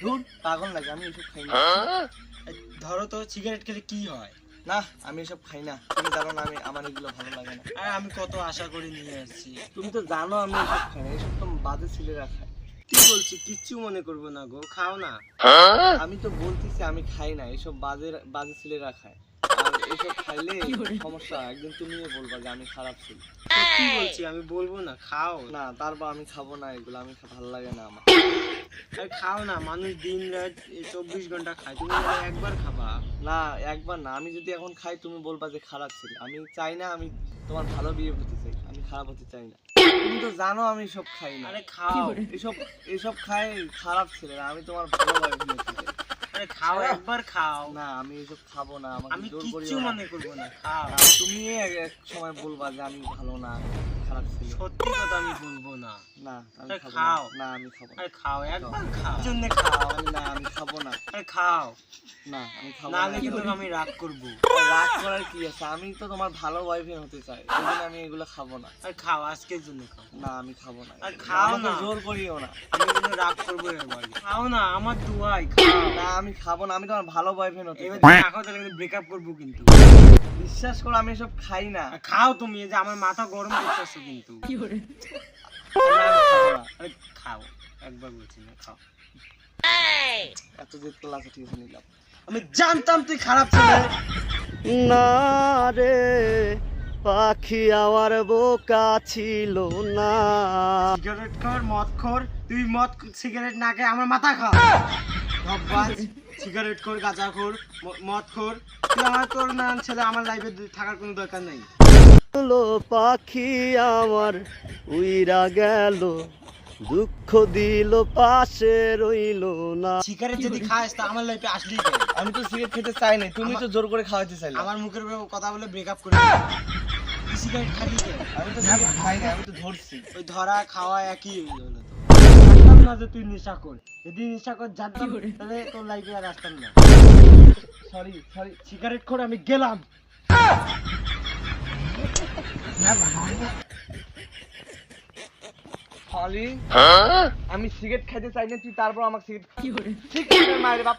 ধুর পাগল লাগে আমি এসব খাই না। ধরো তো সিগারেট খেলে কি হয়? না আমি এসব খাই না। তুমি জানো না আমি আমার এগুলো ভালো লাগে না। আর আমি কত আশা করে নিয়ে আসছি। তুমি তো জানো আমি এসব খাই না এসব তো বাজে ছেলেরা খায়। কি বলছি কিচ্ছু মনে করব না গো খাও না। আমি তো বলতেছি আমি খাই না এসব বাজে বাজে ছেলেরা খায়। এসব খাইলে সমস্যা একদিন তুমিও বলবা যে আমি খারাপ ছিল। কি বলছি। আমি বলব না খাও না তারপর আমি খাব না এগুলো আমি ভালো লাগে না আমার। খাও না মানুষ দিন রাত চব্বিশ ঘণ্টা খায়। তুমি একবার খাবা। না একবার না আমি যদি এখন খাই তুমি বলবা যে খারাপ ছিল। আমি চাই না আমি তোমার ভালো বিয়ে হতে চাই। আমি খারাপ হতে চাই না। তুমি তো জানো আমি সব খাই না। আরে খাও। এসব এসব খাই খারাপ ছিল না আমি তোমার ভালো লাগে হতে চাই। আরে খাও একবার খাও। না আমি এসব খাব না আমি কিচ্ছু মনে করব না খাও। না, তুমি এক এক সময় বলবা যে আমি ভালো না খারাপ ছিল। সত্যি কথা আমি বলব না। না আমি খাও। না। না আমি খাব আরে খাও একবার খাও। জন্য খাও না আমি খাব না। আরে খাও। না আমি খাব নাহলে না। কিন্তু আমি রাগ করব। রাগ করার কি আছে? আমি তো তোমার ভালো বয়ফ্রেন্ড হতে চাই আমি এগুলো খাব না। আরে খাও আজকের জন্য খাও। না আমি খাব না। আর খাও না। জোর করিও না। আমি কিন্তু রাগ করব খাও না আমার দুয়াই খাও। না আমি খাব না আমি তোমার ভালো বয়ফ্রেন্ড হতে এবার চাই। যদি না খাও তাহলে কিন্তু ব্রেকআপ করব কিন্তু। বিশ্বাস করো আমি এসব খাই না। আর খাও তুমি এই যে আমার মাথা গরম করতেছো কিন্তু। না, আমি খাব না আরে খাও একবার বলছি না খাও। এত জেদ করলে আছে ঠিক আছে নিলাম। আমি জানতাম তুই খারাপ ছেলে। না রে পাখি আমার বোকা ছিল না। সিগারেট খোর মদ খোর তুই মদ সিগারেট না খেয়ে আমার মাথা খা। সিগারেট খোর গাঁজা খোর মদ খোর। তুই আমার তোর না ছেলে আমার লাইফে থাকার কোনো দরকার নেই। হলো পাখি আমার উইরা গেল দুঃখ দিল পাশে রইল না। সিগারেট যদি খাস তা আমার লাইফে আসলি আমি তো সিগারেট খেতে চাই না তুমি তো জোর করে খাওয়াতে চাইলে। আমার মুখের উপরে কথা বলে ব্রেকআপ করে সিগারেট খাবি আমি তো সিগারেট খাই না আমি তো ধরছি। ওই ধরা খাওয়া একই জানতাম না যে তুই নেশা কর। যদি নেশা কর জানতাম তাহলে তোর লাইফে আর আসতাম না। সরি সরি সিগারেট খোর আমি গেলাম। সরি আমি সিগারেট খাইতে চাই না তুই তারপর আমাকে সিগারেট কি আছে মায়ের বাপ।